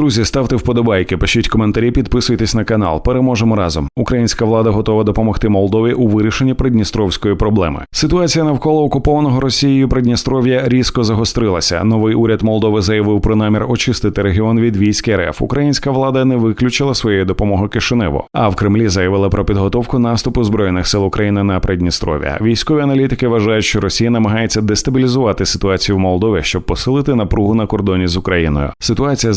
Друзі, ставте вподобайки, пишіть коментарі, підписуйтесь на канал. Переможемо разом. Українська влада готова допомогти Молдові у вирішенні придністровської проблеми. Ситуація навколо окупованого Росією Придністров'я різко загострилася. Новий уряд Молдови заявив про намір очистити регіон від військ РФ. Українська влада не виключила своєї допомоги Кишиневу. А в Кремлі заявили про підготовку наступу збройних сил України на Придністров'я. Військові аналітики вважають, що Росія намагається дестабілізувати ситуацію в Молдові, щоб посилити напругу на кордоні з Україною. Ситуація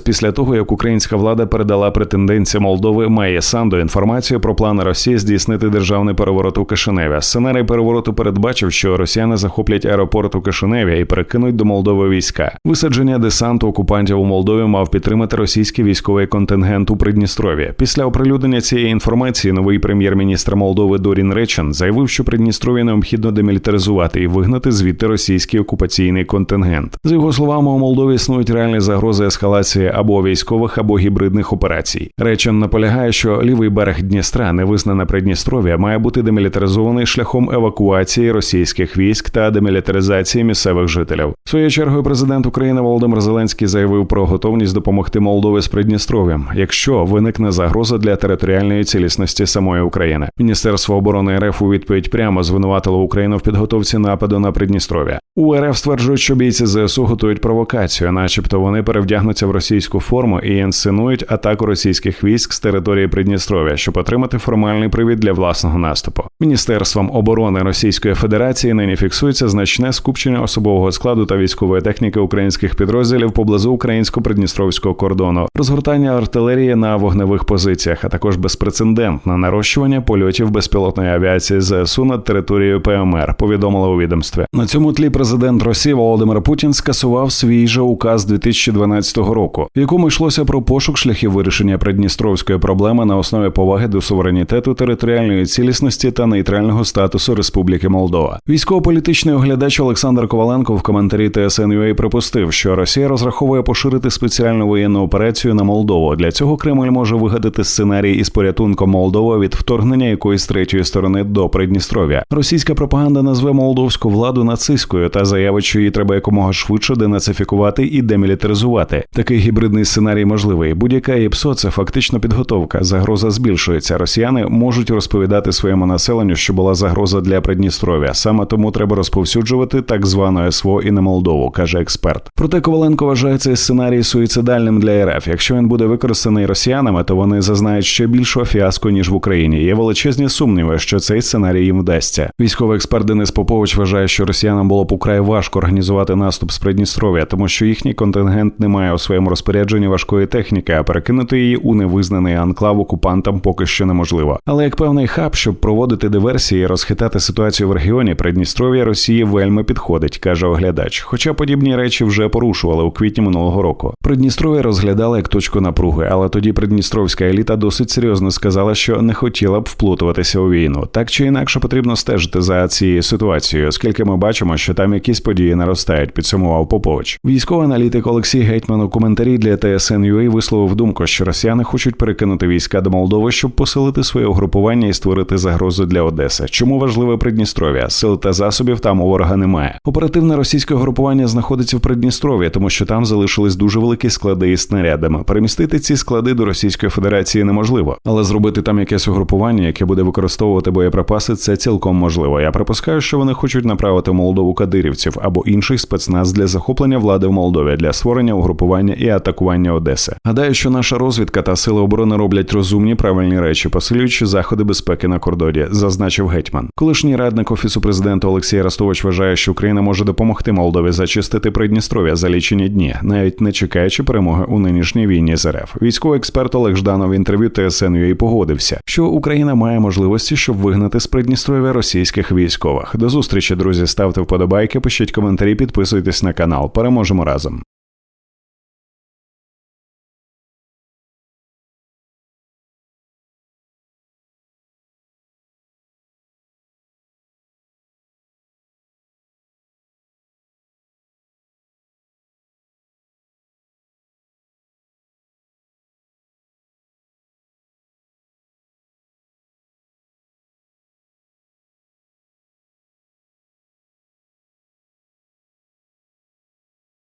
загострилась після того, як українська влада передала претенденція Молдови Майє Санду інформацію про плани Росії здійснити державний переворот у Кишиневі. Сценарій перевороту передбачив, що росіяни захоплять аеропорт у Кишиневі і перекинуть до Молдови війська. Висадження десанту окупантів у Молдові мав підтримати російський військовий контингент у Придністров'ї. Після оприлюднення цієї інформації новий прем'єр-міністр Молдови Дорін Речен заявив, що Придністров'я необхідно демілітаризувати і вигнати звідти російський окупаційний контингент. За його словами, у Молдові існують реальні загрози ескалації або військових, або гібридних операцій. Речен наполягає, що лівий берег Дністра, невизнане Придністров'я, має бути демілітаризований шляхом евакуації російських військ та демілітаризації місцевих жителів. Своєю чергою президент України Володимир Зеленський заявив про готовність допомогти Молдові з Придністров'ям, якщо виникне загроза для територіальної цілісності самої України. Міністерство оборони РФ у відповідь прямо звинуватило Україну в підготовці нападу на Придністров'я. У РФ стверджують, що бійці ЗСУ готують провокацію, начебто вони перевдягнуться в російську форму і інсценують атаку російських військ з території Придністров'я, щоб отримати формальний привід для власного наступу. Міністерством оборони Російської Федерації нині фіксується значне скупчення особового складу та військової техніки українських підрозділів поблизу українсько-придністровського кордону, розгортання артилерії на вогневих позиціях, а також безпрецедентне нарощування польотів безпілотної авіації ЗСУ над територією ПМР. Повідомили у відомстві. На цьому тлі президент Росії Володимир Путін скасував свій же указ 2012 року, в якому йшлося про пошук шляхів вирішення придністровської проблеми на основі поваги до суверенітету, територіальної цілісності та нейтрального статусу Республіки Молдова. Військово-політичний оглядач Олександр Коваленко в коментарі ТСНЮА припустив, що Росія розраховує поширити спеціальну воєнну операцію на Молдову. Для цього Кремль може вигадати сценарій із порятунком Молдова від вторгнення якоїсь третьої сторони до Придністров'я. Російська пропаганда назве молдовську владу нацистською та заявить, що її треба якомога швидше денацифікувати і демілітаризувати. Такий гібридний сценарій можливий. Будь-яка ІПСО – це фактично підготовка. Загроза збільшується. Росіяни можуть розповідати своєму населенню, що була загроза для Придністров'я. Саме тому треба розповсюджувати так звану СВО і на Молдову, каже експерт. Проте Коваленко вважає цей сценарій суїцидальним для РФ. Якщо він буде використаний росіянами, то вони зазнають ще більшого фіаско ніж в Україні. Є величезні сумніви, що цей сценарій їм вдасться. Військовий експерт Денис Попович вважає, що росіянам було б украй важко організувати наступ з Придністров'я, тому що їхній контингент не має у своєму розпорядженні важкої техніки, а перекинути її у невизнаний анклав окупантам поки що неможливо. Але як певний хаб, щоб проводити диверсії і розхитати ситуацію в регіоні, Придністров'я Росії вельми підходить, каже оглядач. Хоча подібні речі вже порушували у квітні минулого року. Придністров'я розглядали як точку напруги, але тоді придністровська еліта досить серйозно сказала, що не хотіла б вплутуватися у війну. Так чи інакше потрібно стежити за цією ситуацією, оскільки ми бачимо, що там якісь події наростають. Підсумував Попович. Військовий аналітик Олексій Гетьман у коментарі для TSN.ua висловив думку, що росіяни хочуть перекинути війська до Молдови, щоб посилити своє угрупування і створити загрозу для Одеси. Чому важливе Придністров'я? Сил та засобів там у ворога немає. Оперативне російське групування знаходиться в Придністров'ї, тому що там залишились дуже великі склади із снарядами. Перемістити ці склади до Російської Федерації неможливо, але зробити там якесь угрупування, яке буде використовувати боєприпаси, це цілком можливо. Я припускаю, що вони хочуть направити в Молдову кадирівців або інший спецназ для захоплення влади в Молдові для створення угрупування і атакування Одеси. Гадаю, що наша розвідка та сили оборони роблять розумні правильні речі, посилюючи заходи безпеки на кордоні, зазначив гетьман. Колишній радник офісу президента Олексій Арестович вважає, що Україна може допомогти Молдові зачистити Придністров'я за лічені дні, навіть не чекаючи перемоги у нинішній війні з РФ. Військовий експерт Олег Жданов в інтерв'ю ТСН.ua погодився, що Україна має можливості, щоб вигнати з Придністров'я російських військових. До зустрічі, друзі, ставте вподобайки, пишіть коментарі, підписуйтесь на канал. Переможемо разом.